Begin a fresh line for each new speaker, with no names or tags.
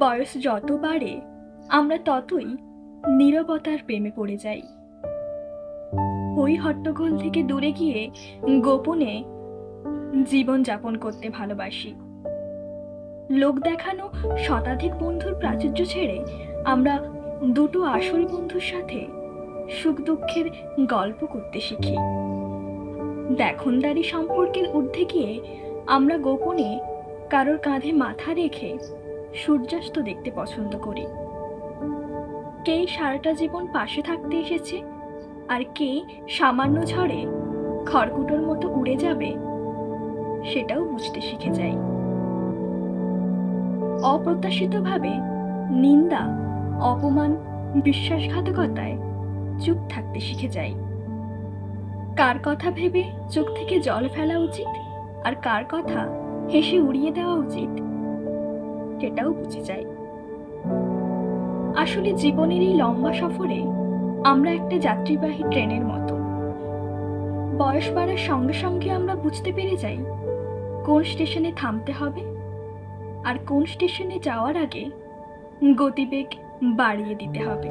বয়স যত বাড়ে, আমরা ততই নীরবতার প্রেমে পড়ে যাই। ওই হট্টগোল থেকে দূরে গিয়ে গোপনে জীবন যাপন করতে ভালোবাসি। লোক দেখানো শতাধিক বন্ধুর প্রাচুর্য ছেড়ে আমরা দুটো আসল বন্ধুর সাথে সুখ দুঃখের গল্প করতে শিখি। দেখনদারি সম্পর্কের ঊর্ধ্বে গিয়ে আমরা গোপনে কারোর কাঁধে মাথা রেখে সূর্যাস্ত দেখতে পছন্দ করি। কে সারাটা জীবন পাশে থাকতে এসেছে আর কে সামান্য ঝড়ে খড়কুটোর মতো উড়ে যাবে, সেটাও বুঝতে শিখে যাই। অপ্রত্যাশিতভাবে নিন্দা, অপমান, বিশ্বাসঘাতকতায় চুপ থাকতে শিখে যাই। কার কথা ভেবে চোখ থেকে জল ফেলা উচিত আর কার কথা হেসে উড়িয়ে দেওয়া উচিত। সেটাও বুঝে যাই আসলে জীবনের এই লম্বা সফরে আমরা একটা যাত্রীবাহী ট্রেনের মতো। বয়স বাড়ার সঙ্গে সঙ্গে আমরা বুঝতে পেরে যাই, কোন স্টেশনে থামতে হবে আর কোন স্টেশনে যাওয়ার আগে গতিবেগ বাড়িয়ে দিতে হবে।